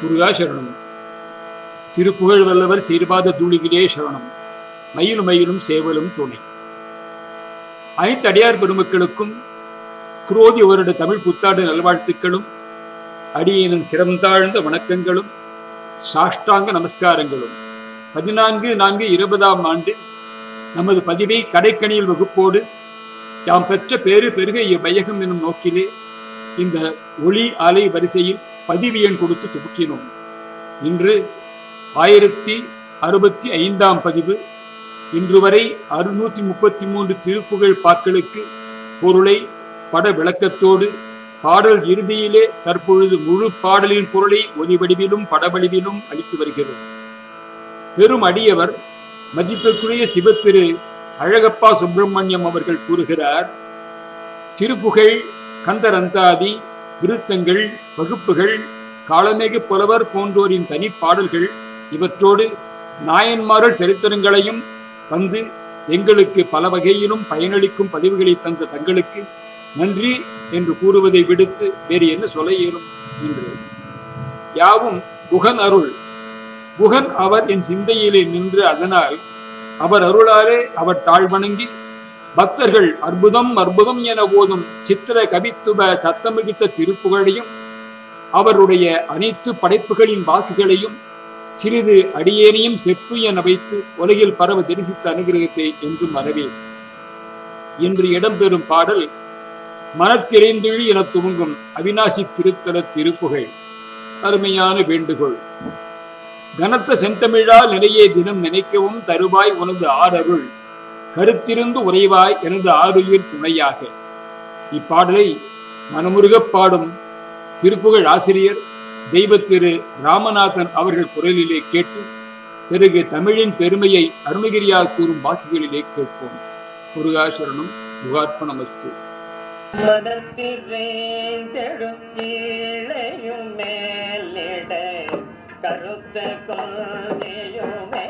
முருகா சரணம் திருப்புகழ் வல்லவர் சீர்பாத தூளிகளே சரணம். மயிலும் மயிலும் சேவலும் துணை. அனைத்து அடியார் பெருமக்களுக்கும் குரோதி வருட தமிழ் புத்தாண்டு நல்வாழ்த்துக்களும் அடியினன் சிறந்தாழ்ந்த வணக்கங்களும் சாஷ்டாங்க நமஸ்காரங்களும். பதினான்கு நான்கு இருபதாம் ஆண்டு நமது பதிவை கடைக்கணியில் வகுப்போடு யாம் பெற்ற பேறு பெருக இவ்வையகம் என்னும் நோக்கிலே இந்த ஒளி அலை வரிசையில் பதிவு எண் கொடுத்து துவக்கினோம். இன்று ஆயிரத்தி அறுபத்தி ஐந்தாம் பதிவு. இன்று வரை அறுநூற்றி முப்பத்தி மூன்று திருப்புகழ் பாக்களுக்கு பொருளை பட விளக்கத்தோடு பாடல் இறுதியிலே தற்பொழுது முழு பாடலின் பொருளை ஒலிவடிவிலும் படவடிவிலும் அளித்து வருகிறோம். பெரும் அடியவர் மதிப்பிற்குரிய சிவத்திரு அழகப்பா சுப்பிரமணியம் அவர்கள் கூறுகிறார் திருப்புகழ் கந்தரந்தாதி விருத்தங்கள் வகுப்புகள் காலமேகு புலவர் போன்றோரின் தனிப்பாடல்கள் இவற்றோடு நாயன்மார்கள் சரித்திரங்களையும் வந்து எங்களுக்கு பல வகையிலும் பயனளிக்கும் பதிவுகளை தந்த தங்களுக்கு நன்றி என்று கூறுவதை விடுத்து வேறு என்ன சொல்ல இயலும் என்று. யாவும் குகன் அருள். குகன் அவர் என் சிந்தையிலே நின்று அதனால் அவர் அருளாலே அவர் தாழ்வணங்கி பக்தர்கள் அற்புதம் அற்புதம் என ஓதும் சித்திர கவித்துவ சத்தமிகித்த திருப்புகழையும் அவருடைய அனைத்து படைப்புகளின் வாக்குகளையும் சிறிது அடியேனையும் செப்பு என வைத்து உலகில் பரவ தரிசித்த அனுகிரகத்தை என்றும் வரவே இன்று இடம்பெறும் பாடல் மனத்திரைந்துழி என துவங்கும் அவிநாசி திருத்தல திருப்புகை அருமையான வேண்டுகோள். கனத்த செந்தமிழால் நிலையே தினம் நினைக்கவும் தருவாய் உனது ஆரருள் கருத்திருந்து உறைவாய் எனது ஆறுயிர் துணையாக. இப்பாடலை மனமுருகப் பாடும் திருப்புகழ் ஆசிரியர் தெய்வ திரு ராமநாதன் அவர்கள் குரலிலே கேட்டு பிறகு தமிழின் பெருமையை அருணகிரியார் கூறும் வாக்குகளிலே கேட்போம். முருகாசரணம் முகார்ப்பணமஸ்து மனத்திரேந்தெடும் கருத்த கொள்கையுமே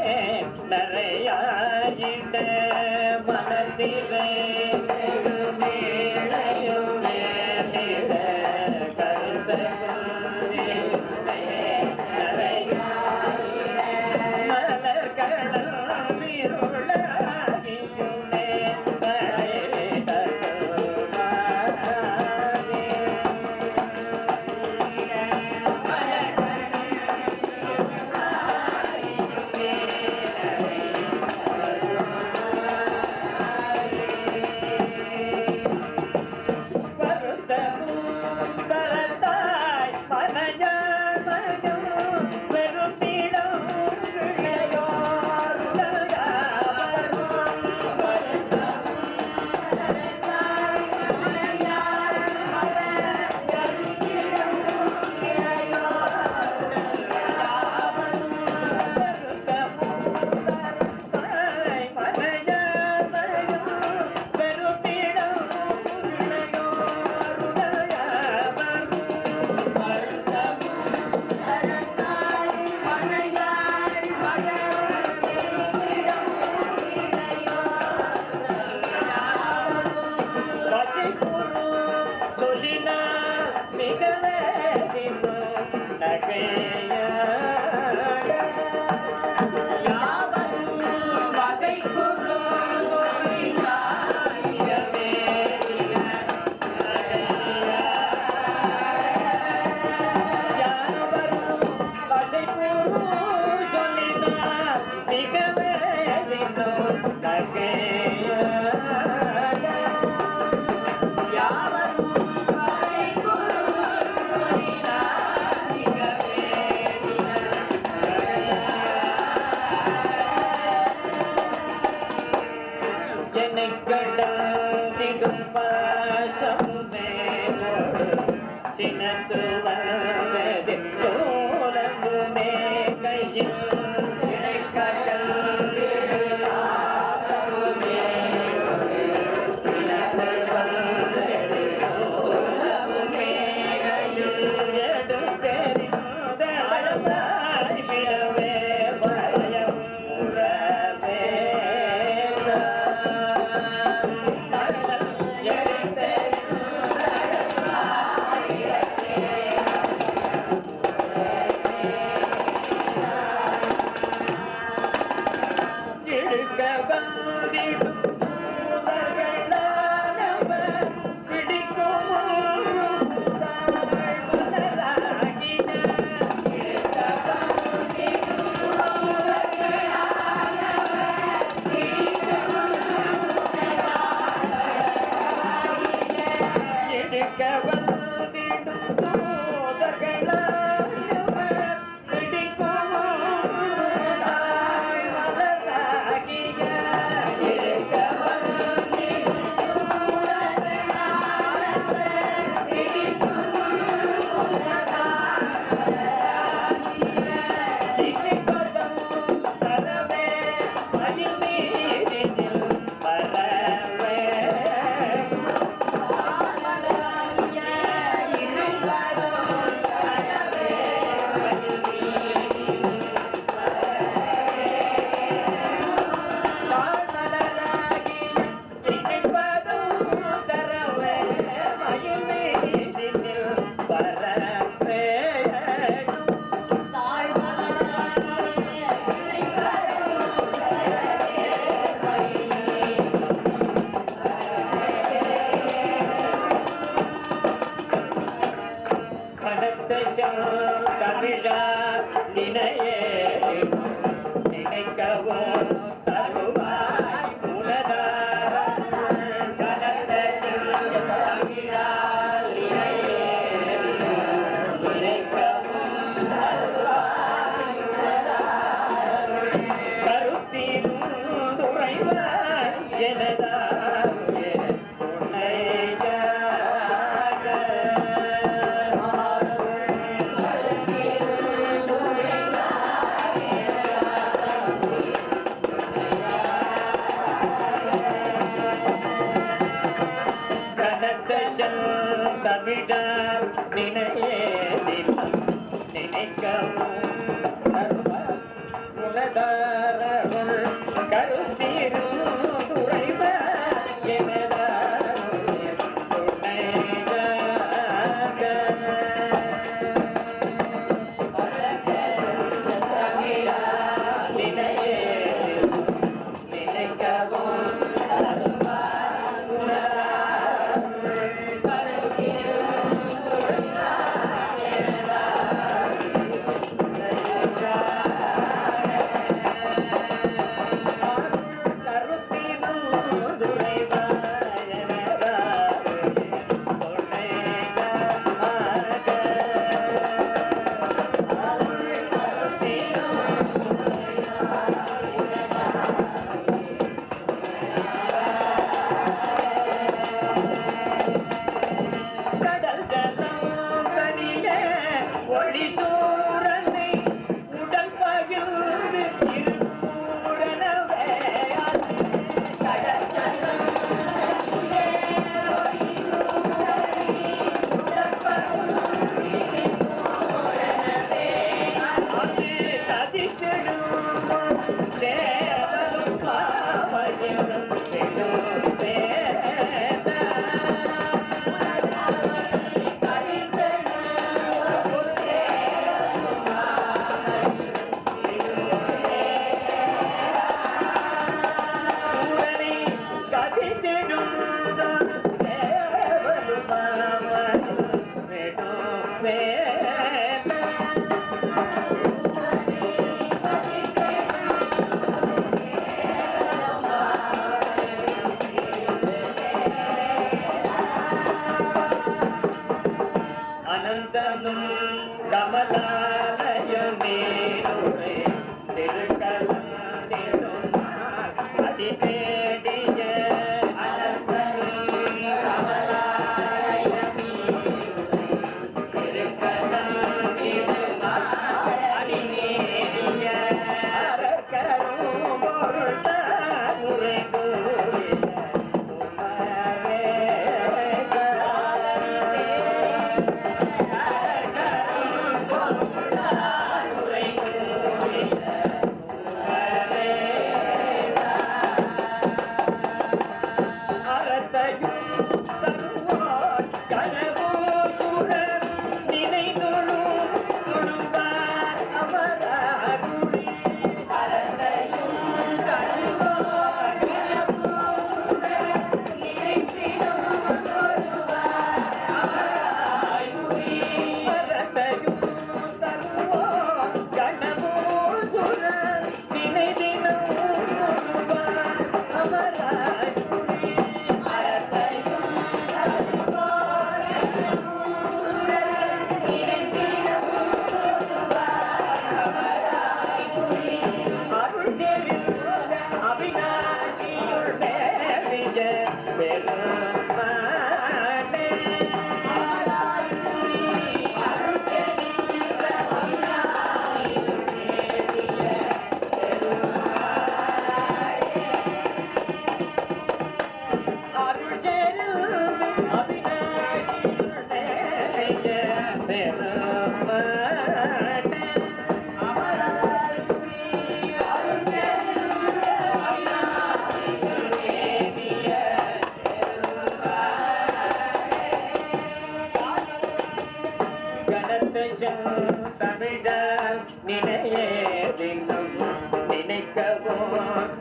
கமலாலயமே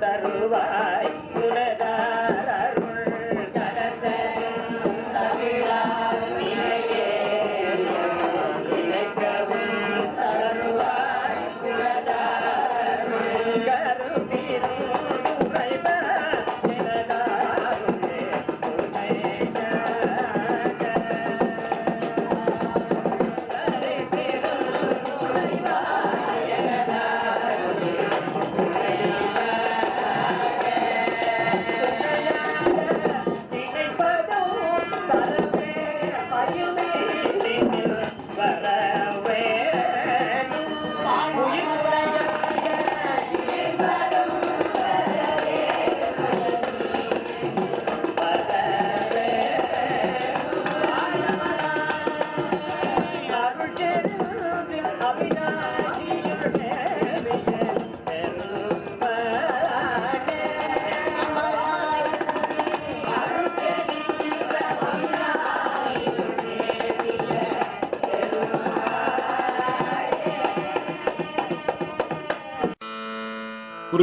தருவாய் உலகார்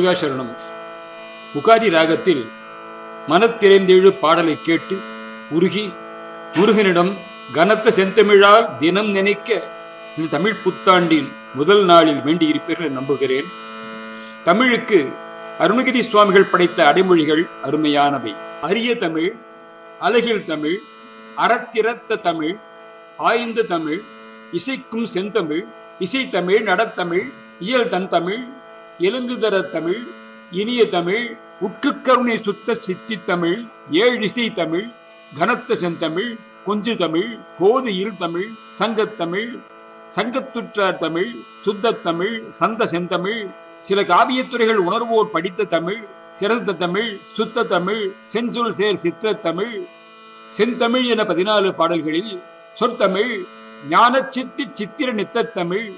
முருகாசரணம். உகாதி ராகத்தில் மனத்திறைந்தெழு பாடலை கேட்டு உருகி முருகனிடம் கனத்த செந்தமிழால் தினம் நினைக்க இந்த தமிழ் புத்தாண்டின் முதல் நாளில் வேண்டியிருப்பீர்கள் நம்புகிறேன். தமிழுக்கு அருணகிரி சுவாமிகள் படைத்த அடைமொழிகள் அருமையானவை. அரிய தமிழ் அழகில் தமிழ் அறத்திறத்த தமிழ் ஆய்ந்த தமிழ் இசைக்கும் செந்தமிழ் இசைத்தமிழ் நடத்தமிழ் இயல் தன் தமிழ் எழுந்துதர தமிழ் இனிய தமிழ் உட்குக்கருணை சுத்த சித்தி தமிழ் ஏழிசை தமிழ் கனத்த செந்தமிழ் கொஞ்சு தமிழ் கோதையில் தமிழ் சங்கத்தமிழ் சங்கத்துற்றார் தமிழ் சுத்த தமிழ் சந்த செந்தமிழ் சில காவியத்துறைகள் உணர்வோர் படித்த தமிழ் சிறந்த தமிழ் சுத்த தமிழ் செஞ்சொல் சேர் சித்திர தமிழ் செந்தமிழ் என பதினாலு பாடல்களில் சொற்தமிழ் ஞான சித்தி சித்திர நித்த தமிழ்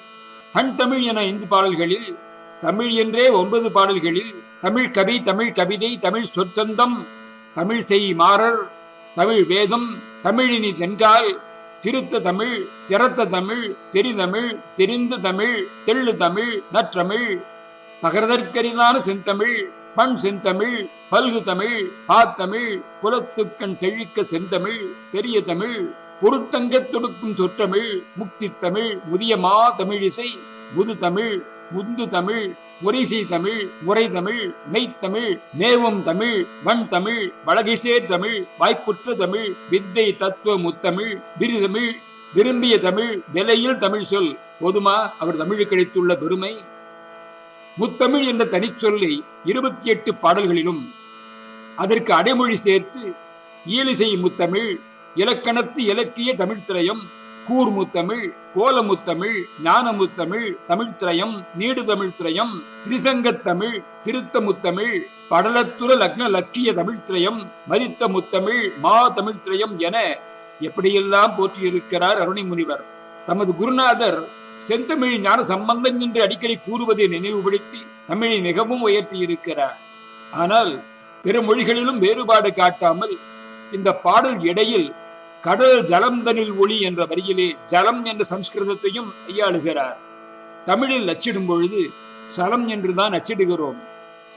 தன் தமிழ் என ஐந்து பாடல்களில் தமிழ் என்றே ஒன்பது பாடல்களில் தமிழ் கவி தமிழ் கவிதை தமிழ் சொற்சந்தம் தமிழ் செய் மாறர் தமிழ் வேதம் தமிழினி தென்றால் திருத்த தமிழ் திறத்த தமிழ் தெரிதமிழ் தெரிந்த தமிழ் தெள்ளு தமிழ் நற்றமிழ் தகரதற்கரிதான செந்தமிழ் பண் செந்தமிழ் பல்கு தமிழ் பாத்தமிழ் புலத்துக்கண் செழிக்க செந்தமிழ் பெரிய தமிழ் பொருத்தங்க தொடுக்கும் சொற்றமிழ் முக்தி தமிழ் முதிய மா தமிழிசை முது தமிழ் உந்து தமிழ் உரைசை தமிழ் உரை தமிழ் மெய்த்தமிழ் நேவும் தமிழ் வன் தமிழ் வளகிசேர் தமிழ் வாய்ப்புற்ற தமிழ் வித்தை தத்துவ முத்தமிழ் விருதமிழ் விரும்பிய தமிழ் விலையில் தமிழ் சொல். போதுமா? அவர் தமிழுக்கு கிடைத்துள்ள பெருமை. முத்தமிழ் என்ற தனிச்சொல்லை இருபத்தி எட்டு பாடல்களிலும் அதற்கு அடைமொழி சேர்த்து இயலிசை முத்தமிழ் இலக்கணத்து இலக்கிய தமிழ்த்திரயம் கூர்முத்தமிழ் கோலமுத்தமிழ் ஞானமுத்தமிழ் தமிழ்த்திரயம் நீடு தமிழ்த்திரயம் திரிசங்கத்தமிழ் திருத்தமுத்தமிழ் படலத்துற லக்ன லக்கிய தமிழ்த்திரயம் மரித்த முத்தமிழ் மா தமிழ்த்திரயம் என எப்படியெல்லாம் போற்றியிருக்கிறார் அருணி முனிவர் தமது குருநாதர் செந்தமிழ் ஞான சம்பந்தம் என்று அடிக்கடி கூறுவதை நினைவுபடுத்தி தமிழை மிகவும் உயர்த்தி இருக்கிறார் ஆனால் பிற மொழிகளிலும் வேறுபாடு காட்டாமல் இந்த பாடல் இடையில் கடல் ஜலம் தனில் ஒளி என்ற வரியிலே ஜலம் என்ற சம்ஸ்கிருதத்தையும் கையாளுகிறார். தமிழில் அச்சிடும் பொழுது சலம் என்றுதான் அச்சிடுகிறோம்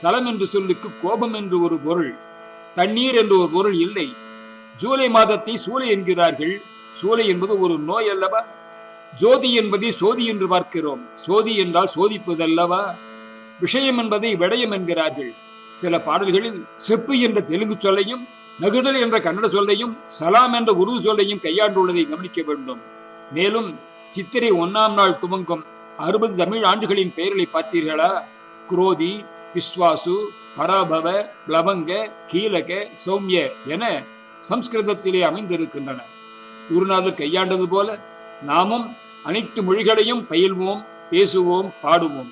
சலம் என்று சொல்லுக்கு கோபம் என்று ஒரு பொருள் தண்ணீர் என்று ஒரு பொருள் இல்லை. ஜூலை மாதத்தை சூலை என்கிறார்கள். சூலை என்பது ஒரு நோய் அல்லவா? ஜோதி என்பதை சோதி என்று பார்க்கிறோம். சோதி என்றால் சோதிப்பது அல்லவா விஷயம் என்பதை விடயம் என்கிறார்கள். சில பாடல்களில் செப்பு என்ற தெலுங்கு சொல்லையும் நகுதல் என்ற கன்னட சொல்லையும் சலாம் என்ற உருது சொல்லையும் கையாண்டுள்ளதை கவனிக்க வேண்டும். மேலும் சித்திரை ஒன்னாம் நாள் துவங்கும் அறுபது தமிழ் ஆண்டுகளின் பெயர்களை பார்த்தீர்களா? குரோதி விஸ்வாசு பராபவ பிளவங்க கீலக சௌமிய என சம்ஸ்கிருதத்திலே அமைந்திருக்கின்றன. குருநாதர் கையாண்டது போல நாமும் அனைத்து மொழிகளையும் பயில்வோம் பேசுவோம் பாடுவோம்.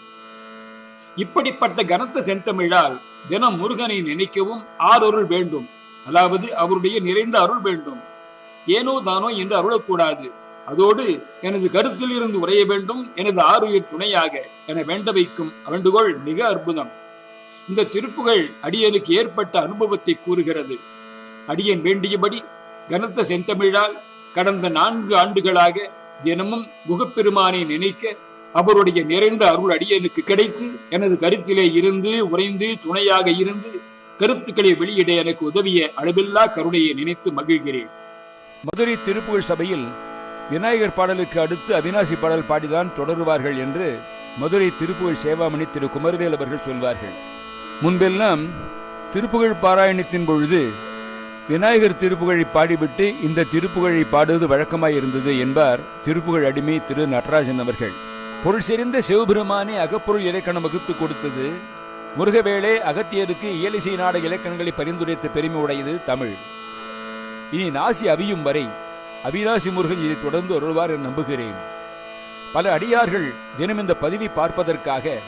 இப்படிப்பட்ட கனத்த செந்தமிழால் தினம் முருகனை நினைக்கவும் ஆரொருள் வேண்டும். அதாவது அவருடைய நிறைந்த அருள் வேண்டும். ஏனோ தானோ என்று அருளக்கூடாது. அதோடு எனது கருத்தில் இருந்து உரைய வேண்டும். எனது ஆறுயிர் துணையாக என வேண்ட வைக்கும் வேண்டுகோள் மிக அற்புதம். இந்த திருப்புகள் அடியனுக்கு ஏற்பட்ட அனுபவத்தை கூறுகிறது. அடியன் வேண்டியபடி கனத்த செந்தமிழால் கடந்த நான்கு ஆண்டுகளாக தினமும் முகப்பெருமானை நினைக்க அவருடைய நிறைந்த அருள் அடியனுக்கு கிடைத்து எனது கருத்திலே இருந்து உறைந்து துணையாக இருந்து கருத்துக்களை வெளியிட எனக்கு உதவிய அளவில்லா கருணையை நினைத்து மகிழ்கிறேன். மதுரை திருப்புகழ் சபையில் விநாயகர் பாடலுக்கு அடுத்து அவினாசி பாடல் பாடிதான் தொடருவார்கள் என்று மதுரை திருப்புகழ் சேவாமணி திரு குமரவேல் அவர்கள் சொல்வார்கள். முன்பெல்லாம் திருப்புகழ் பாராயணத்தின் பொழுது விநாயகர் திருப்புகழை பாடிவிட்டு இந்த திருப்புகழை பாடுவது வழக்கமாய் இருந்தது என்பார் திருப்புகழ் அடிமை திரு நடராஜன் அவர்கள். பொருள் செறிந்த சிவபெருமானே அகப்பொருள் இலக்கணம் வகுத்து கொடுத்தது முருகவேளே அகத்தியருக்கு இயலிசை நாடக இலக்கணங்களை பரிந்துரைத்த பெருமை உடையது தமிழ். இனி நாசி அவியும் வரை அவிநாசி முருகன் இதை தொடர்ந்து அருள்வார் என நம்புகிறேன். பல அடியார்கள் தினம் இந்த பதிவை பார்ப்பதற்காக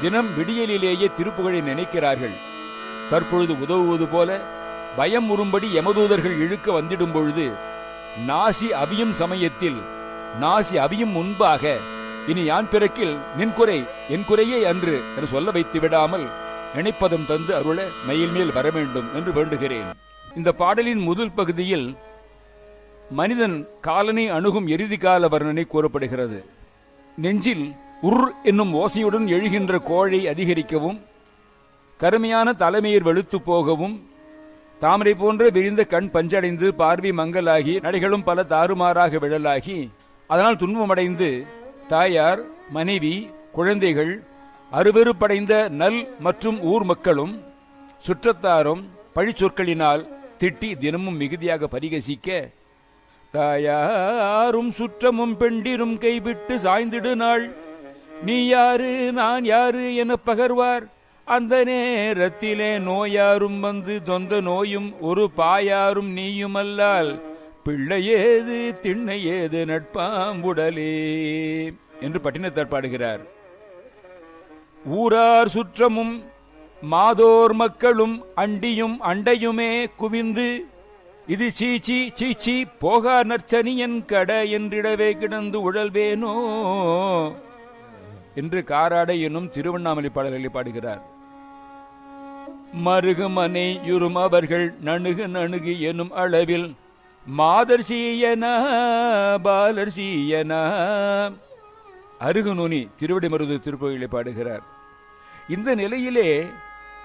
தினம் விடியலிலேயே திருப்புகழை நினைக்கிறார்கள். தற்பொழுது உதவுவது போல பயம் உறும்படி யமதூதர்கள் இழுக்க வந்திடும் பொழுது நாசி அவியும் சமயத்தில் நாசி அவியும் முன்பாக இனி யான் பிறக்கில் நின் குறை என் குறையே அன்று என்று சொல்ல வைத்து விடாமல் நினைப்பதும் தந்து அருள மயில் மேல் வர வேண்டும் என்று வேண்டுகிறேன். இந்த பாடலின் முதல் பகுதியில் மனிதன் காலனை அணுகும் எரிதி கால வர்ணனை கூறப்படுகிறது. நெஞ்சில் உர் என்னும் ஓசையுடன் எழுகின்ற கோழை அதிகரிக்கவும் கருமையான தலைமையர் வெளுத்து போகவும் தாமரை போன்ற விரிந்த கண் பஞ்சடைந்து பார்வை மங்கலாகி நடைகளும் பல தாறுமாறாக விழலாகி அதனால் துன்பமடைந்து தாயார் மனைவி குழந்தைகள் அருவெறுப்படைந்த நல் மற்றும் ஊர் மக்களும் சுற்றத்தாரும் பழிச்சொற்களினால் திட்டி தினமும் மிகுதியாக பரிகசிக்க தாயாரும் சுற்றமும் பெண்டிரும் கைவிட்டு சாய்ந்திடு நாள். நீ யாரு நான் யாரு என பகர்வார். அந்த நேரத்திலே நோயாரும் வந்து தொந்த நோயும் ஒரு பாயாரும் நீயும் அல்லால் பிள்ளை ஏது திண்ணை ஏது நட்பாம்புடலே என்று பட்டினத்தார் பாடுகிறார். ஊரார் சுற்றமும் மாதோர் மக்களும் அண்டியும் அண்டையுமே குவிந்து இது சீச்சி சீச்சி போகா நற்சனியன் கட என்றிடவே கிடந்து உழல்வேனோ என்று காராடை எனும் திருவண்ணாமலை பாடல்களை பாடுகிறார். மருகுமனை யுறும் அவர்கள் நணுகு நணுகு எனும் அளவில் மாதர் சீயன அருகுநுனி திருவடி மருது திருப்பதிகளை பாடுகிறார். இந்த நிலையிலே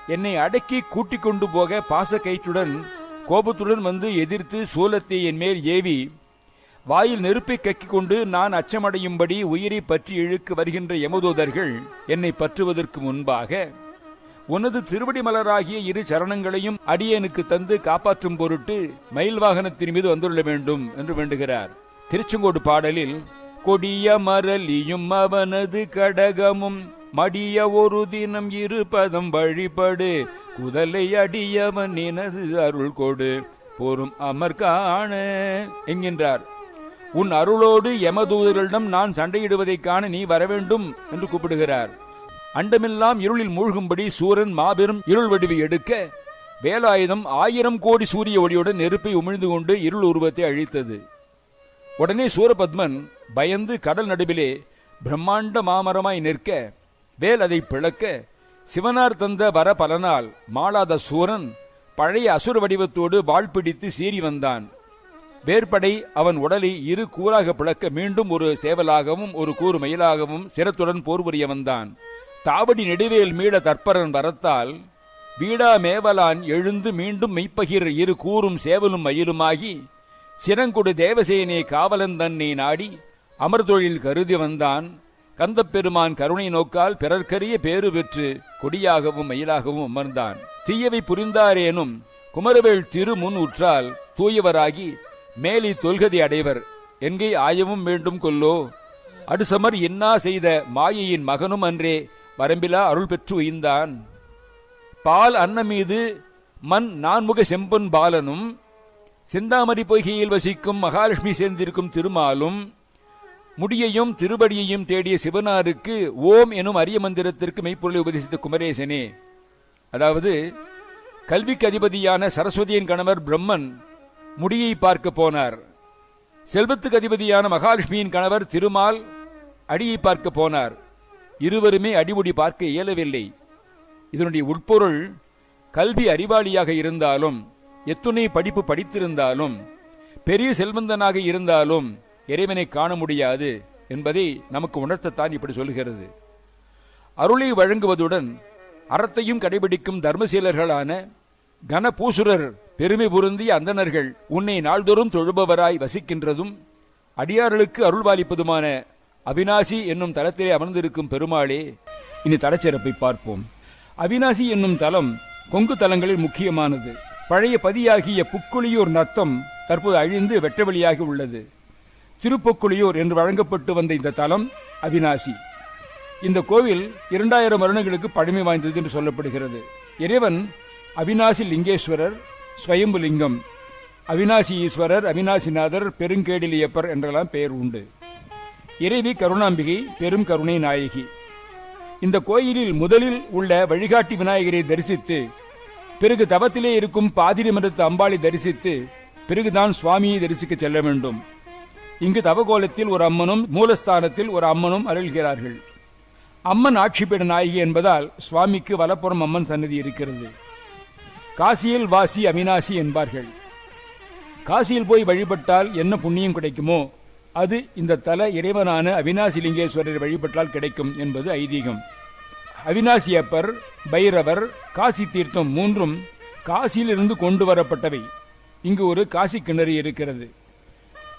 என்னை அடக்கி கூட்டிக் கொண்டு போக பாச கயிற்றுடன் கோபத்துடன் வந்து எதிர்த்து சூலத்தை என் மேல் ஏவி வாயில் நெருப்பை கக்கிக் கொண்டு நான் அச்சமடையும்படி உயிரை பற்றி இழுக்கு வருகின்ற யமதூதர்கள் என்னை பற்றுவதற்கு முன்பாக உனது திருவடி மலராகிய இரு சரணங்களையும் அடியனுக்கு தந்து காப்பாற்றும் பொருட்டு மயில் வாகனத்தின் மீது வந்துள்ள வேண்டும் என்று வேண்டுகிறார். திருச்செங்கோடு பாடலில் கொடிய மரலியும் அவனது கடகமும் மடிய ஒரு தினம் இருபதம் வழிபடு குதலை அடியவன் எனது அருள் கொடு போரும் அமர் காண என்கின்றார். உன் அருளோடு யமதூதர்களிடம் நான் சண்டையிடுவதைக் காண நீ வரவேண்டும் என்று கூப்பிடுகிறார். அண்டமெல்லாம் இருளில் மூழ்கும்படி சூரன் மாபெரும் இருள் வடிவை எடுக்க வேலாயுதம் ஆயிரம் கோடி சூரிய ஒளியுடன் நெருப்பை உமிழ்ந்து கொண்டு இருள் உருவத்தை அழித்தது. உடனே சூரபத்மன் பயந்து கடல் நடுவிலே பிரம்மாண்ட மாமரமாய் நிற்க வேல் அதை பிளக்க சிவனார் தந்த வர பலனால் மாளாத சூரன் பழைய அசுர வடிவத்தோடு வாள் பிடித்து சீறி வந்தான். வேற்படை அவன் உடலை இரு கூறாக பிளக்க மீண்டும் ஒரு சேவலாகவும் ஒரு கூறு மயிலாகவும் சிரத்துடன் போர் புரிய வந்தான். தாவடி நெடுவேல் மீள தற்பரன் வரத்தால் வீடா மேவலான் எழுந்து மீண்டும் மெய்ப்பகிர் இரு கூறும் சேவலும் மயிலுமாகி சிறங்குடு தேவசேனே காவலன் தன்னை நாடி அமர்தொழில் கருதி வந்தான். கந்தப்பெருமான் கருணை நோக்கால் பிறர்க்கரிய பேறு பெற்று கொடியாகவும் மயிலாகவும் அமர்ந்தான். தீயவை புரிந்தாரேனும் குமரவேள் திரு முன் உற்றால் தூயவராகி மேலி தொல்கதி அடைவர் எங்கே ஆயவும் வேண்டும் கொல்லோ? அடுசமர் இன்னா செய்த மாயையின் மகனும் அன்றே வரம்பிலா அருள் பெற்று உயிர்ந்தான். பால் அன்ன மீது மண் நான்முக செம்பொன் பாலனும் செந்தாமரி பொய்கையில் வசிக்கும் மகாலட்சுமி சேர்ந்திருக்கும் திருமாலும் முடியையும் திருபடியையும் தேடிய சிவனாருக்கு ஓம் எனும் அரிய மந்திரத்திற்கு மெய்ப்பொருளை உபதேசித்த குமரேசனே. அதாவது கல்விக்கு அதிபதியான சரஸ்வதியின் கணவர் பிரம்மன் முடியை பார்க்க போனார். செல்வத்துக்கு அதிபதியான மகாலட்சுமியின் கணவர் திருமால் அடியை பார்க்க போனார். இருவருமே அடிமுடி பார்க்க இயலவில்லை. இதனுடைய உட்பொருள் கல்வி அறிவாளியாக இருந்தாலும் எத்துணை படிப்பு படித்திருந்தாலும் பெரிய செல்வந்தனாக இருந்தாலும் இறைவனை காண முடியாது என்பதை நமக்கு உணர்த்தத்தான் இப்படி சொல்கிறது. அருளை வழங்குவதுடன் அறத்தையும் கடைபிடிக்கும் தர்மசீலர்களான கனபூசுரர் பெருமை பொருந்திய அந்தணர்கள் உன்னை நாள்தோறும் தொழுபவராய் வசிக்கின்றதும் அடியார்களுக்கு அருள்பாலிப்பதுமான அவினாசி என்னும் தலத்திலே அமர்ந்திருக்கும் பெருமாளே இனி தலச்சிறப்பை பார்ப்போம். அவினாசி என்னும் தலம் கொங்கு தலங்களில் முக்கியமானது. பழைய பதியாகிய புக்குளியூர் நத்தம் தற்போது அழிந்து வெட்டவெளியாகி உள்ளது. திருப்பொக்குளியூர் என்று வழங்கப்பட்டு வந்த இந்த தலம் அவினாசி. இந்த கோவில் இரண்டாயிரம் வருடங்களுக்கு பழமை வாய்ந்தது என்று சொல்லப்படுகிறது. இறைவன் அவினாசி லிங்கேஸ்வரர் ஸ்வயம்பு லிங்கம். அவினாசி ஈஸ்வரர் அவினாசிநாதர் பெருங்கேடிலியப்பர் என்றெல்லாம் பெயர் உண்டு. இறைவி கருணாம்பிகை பெரும் கருணை நாயகி. இந்த கோயிலில் முதலில் உள்ள வழிகாட்டி விநாயகரை தரிசித்து பிறகு தவத்திலே இருக்கும் பாதிரி மரத்து அம்பாளை தரிசித்து பிறகுதான் சுவாமியை தரிசிக்க செல்ல வேண்டும். இங்கு தவகோலத்தில் ஒரு அம்மனும் மூலஸ்தானத்தில் ஒரு அம்மனும் அருள்கிறார்கள். அம்மன் ஆட்சிப்பீட நாயகி என்பதால் சுவாமிக்கு வலப்புறம் அம்மன் சன்னதி இருக்கிறது. காசியில் வாசி அவினாசி என்பார்கள். காசியில் போய் வழிபட்டால் என்ன புண்ணியம் கிடைக்குமோ அது இந்த தல இறைவனான அவினாசி லிங்கேஸ்வரர் வழிபட்டால் கிடைக்கும் என்பது ஐதீகம். அவினாசியப்பர் பைரவர் காசி தீர்த்தம் மூன்றும் காசியிலிருந்து கொண்டு வரப்பட்டவை. இங்கு ஒரு காசி கிணறு இருக்கிறது.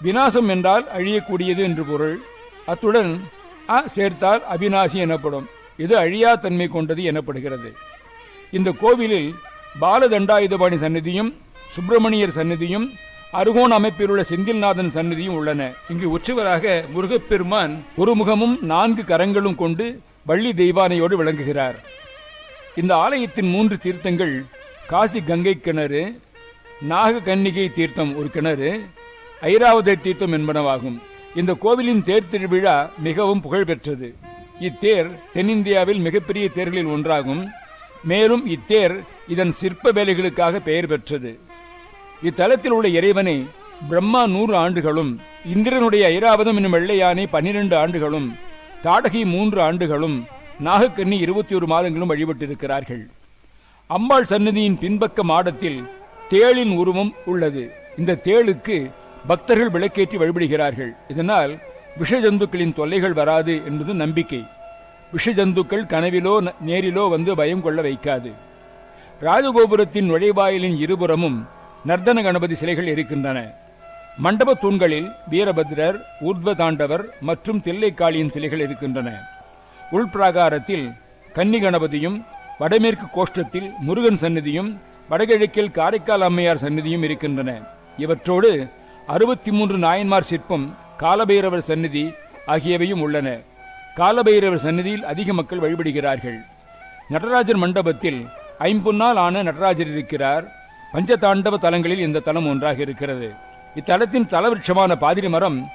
வினாசம் என்றால் அழியக்கூடியது என்று பொருள். அத்துடன் அ சேர்த்தால் அவினாசி எனப்படும். இது அழியா தன்மை கொண்டது எனப்படுகிறது. இந்த கோவிலில் பாலதண்டாயுதபாணி சன்னதியும் சுப்பிரமணியர் சன்னதியும் அருகோண அமைப்பில் உள்ள செந்தில்நாதன் சந்நிதியும் உள்ளன. இங்கு உற்சவராக முருகப்பெருமான் ஒரு முகமும் நான்கு கரங்களும் கொண்டு வள்ளி தெய்வானையோடு விளங்குகிறார். இந்த ஆலயத்தின் மூன்று தீர்த்தங்கள் காசி கங்கை கிணறு நாக கன்னிகை தீர்த்தம் ஒரு கிணறு ஐராவதை தீர்த்தம் என்பனவாகும். இந்த கோவிலின் தேர் திருவிழா மிகவும் புகழ்பெற்றது. இத்தேர் தென்னிந்தியாவில் மிகப்பெரிய தேர்களில் ஒன்றாகும். மேலும் இத்தேர் இதன் சிற்ப வேலைகளுக்காக பெயர் பெற்றது. இத்தலத்தில் உள்ள இறைவனை பிரம்மா நூறு ஆண்டுகளும் இந்திரனுடைய ஐராவதம் என்னும் வெள்ளையானை பன்னிரண்டு ஆண்டுகளும் தாடகி மூன்று ஆண்டுகளும் நாகக்கன்னி இருபத்தி ஒரு மாதங்களும் வழிபட்டிருக்கிறார்கள். அம்பாள் சன்னதியின் பின்பக்க மாடத்தில் தேளின் உருவம் உள்ளது. இந்த தேளுக்கு பக்தர்கள் விளக்கேற்றி வழிபடுகிறார்கள். இதனால் விஷஜந்துக்களின் தொல்லைகள் வராது என்பது நம்பிக்கை. விஷஜந்துக்கள் கனவிலோ ந- நேரிலோ வந்து பயம் கொள்ள வைக்காது. ராஜகோபுரத்தின் நுழைவாயிலின் இருபுறமும் நர்தன கணபதி சிலைகள் இருக்கின்றன. மண்டப தூண்களில் வீரபத்ரர் ஊர்த்வ தாண்டவர் மற்றும் தில்லைக்காளியின் சிலைகள் இருக்கின்றன. உள்பிராகாரத்தில் கன்னி கணபதியும் வடமேற்கு கோஷ்டத்தில் முருகன் சந்நிதியும் வடகிழக்கில் காரைக்கால் அம்மையார் சந்நிதியும் இருக்கின்றன. இவற்றோடு அறுபத்தி மூன்று நாயன்மார் சிற்பம் காலபைரவர் சந்நிதி ஆகியவையும் உள்ளன. காலபைரவர் சந்நிதியில் அதிக மக்கள் வழிபடுகிறார்கள். நடராஜர் மண்டபத்தில் ஐம்பொன்னால் ஆன நடராஜர் இருக்கிறார். பஞ்சதாண்டவ தலங்களில் இந்த தலம் ஒன்றாக இருக்கிறது. இத்தலத்தின் தலவிருட்சமான பாதிரி மரம்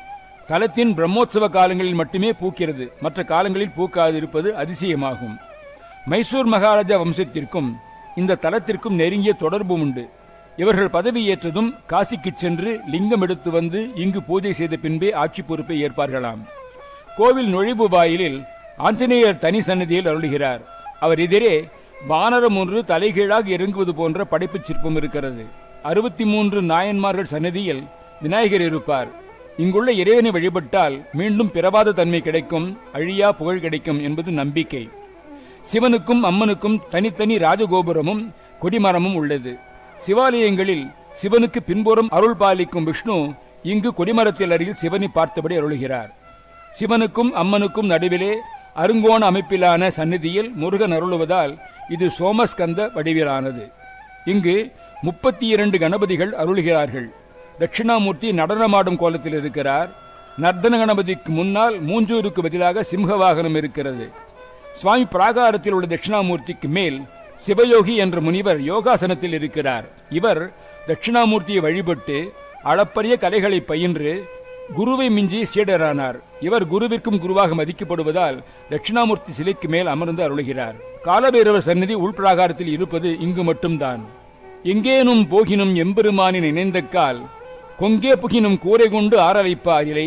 தலத்தின் பிரம்மோற்சவ காலங்களில் மட்டுமே பூக்கிறது. மற்ற காலங்களில் பூக்காது இருப்பது அதிசயமாகும். மைசூர் மகாராஜா வம்சத்திற்கும் இந்த தலத்திற்கும் நெருங்கிய தொடர்பு உண்டு. இவர்கள் பதவியேற்றதும் காசிக்கு சென்று லிங்கம் எடுத்து வந்து இங்கு பூஜை செய்த பின்பே ஆட்சி பொறுப்பை ஏற்பார்களாம். கோவில் நுழைவு வாயிலில் ஆஞ்சநேயர் தனி சன்னதியில் அருளுகிறார். அவர் எதிரே வானரம் ஒன்று தலைகீழாக இறங்குவது போன்ற படைப்புச் சிற்பம் இருக்கிறது. அறுபத்தி மூன்று நாயன்மார்கள் சன்னதியில் விநாயகர் இருப்பார். இங்குள்ள இறைவனை வழிபட்டால் மீண்டும் பிறவாத தன்மை கிடைக்கும் அழியா புகழ் கிடைக்கும் என்பது நம்பிக்கை. சிவனுக்கும் அம்மனுக்கும் தனித்தனி ராஜகோபுரமும் கொடிமரமும் உள்ளது. சிவாலயங்களில் சிவனுக்கு பின்புறம் அருள் பாலிக்கும் விஷ்ணு இங்கு கொடிமரத்தில் அருகில் சிவனை பார்த்தபடி அருள்கிறார். சிவனுக்கும் அம்மனுக்கும் நடுவிலே அருங்கோண அமைப்பிலான சந்நிதியில் முருகன் அருளுவதால் இது சோமஸ்கந்த வடிவிலானது. இங்கு முப்பத்தி இரண்டு கணபதிகள் அருளுகிறார்கள். தட்சிணாமூர்த்தி நடனமாடும் கோலத்தில் இருக்கிறார். நர்தன கணபதிக்கு முன்னால் மூஞ்சூருக்கு பதிலாக சிம்ஹ வாகனம் இருக்கிறது. சுவாமி பிராகாரத்தில் உள்ள தட்சிணாமூர்த்திக்கு மேல் சிவயோகி என்ற முனிவர் யோகாசனத்தில் இருக்கிறார். இவர் தட்சிணாமூர்த்தியை வழிபட்டு அளப்பரிய கலைகளை பயின்று குருவை மிஞ்சி சீடரானார். இவர் குருவிற்கும் குருவாக மதிக்கப்படுவதால் தட்சிணாமூர்த்தி சிலைக்கு மேல் அமர்ந்து அருளுகிறார். காலபைரவர் சந்நிதி உள்பிராகாரத்தில் இருப்பது இங்கு மட்டும்தான். எங்கேனும் போகினும் எம்பெருமானின் இணைந்தக்கால் கொங்கே புகினும் கூரை கொண்டு ஆற வைப்பாரிலை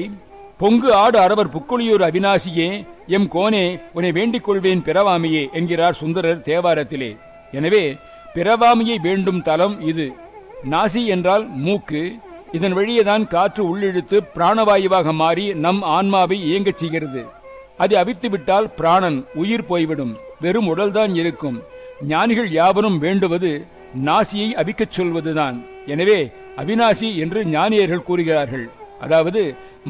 பொங்கு ஆடு அரவர் புக்குளியூர் அவினாசியே எம் கோனே உன்னை வேண்டிக் கொள்வேன் பிறவாமையே என்கிறார் சுந்தரர் தேவாரத்திலே. எனவே பிறவாமையை வேண்டும் தலம் இது. நாசி என்றால் மூக்கு இதன் வழியேதான் காற்று உள்ளிழுத்து பிராணவாயுவாக மாறி நம் ஆன்மாவை இயங்கச் செய்கிறது. அது அவித்துவிட்டால் பிராணன் உயிர் போய்விடும். வெறும் உடல்தான் இருக்கும். ஞானிகள் யாவரும் வேண்டுவது நாசியை அவிக்கச் சொல்வதுதான். எனவே அவிநாசி என்று ஞானியர்கள் கூறுகிறார்கள். அதாவது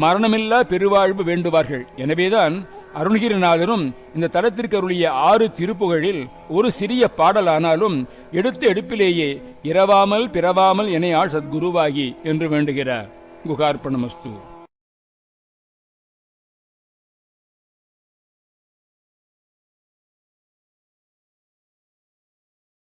மரணமில்லா பெருவாழ்வு வேண்டுவார்கள். எனவேதான் அருணகிரிநாதரும் இந்த தலத்திற்கு அருளிய ஆறு திருப்புகழில் ஒரு சிறிய பாடலானாலும் எடுத்த எடுப்பிலேயே இரவாமல் பிறவாமல் என ஆள் சத்குருவாகி என்று வேண்டுகிறார். குகார்ப்பணமஸ்து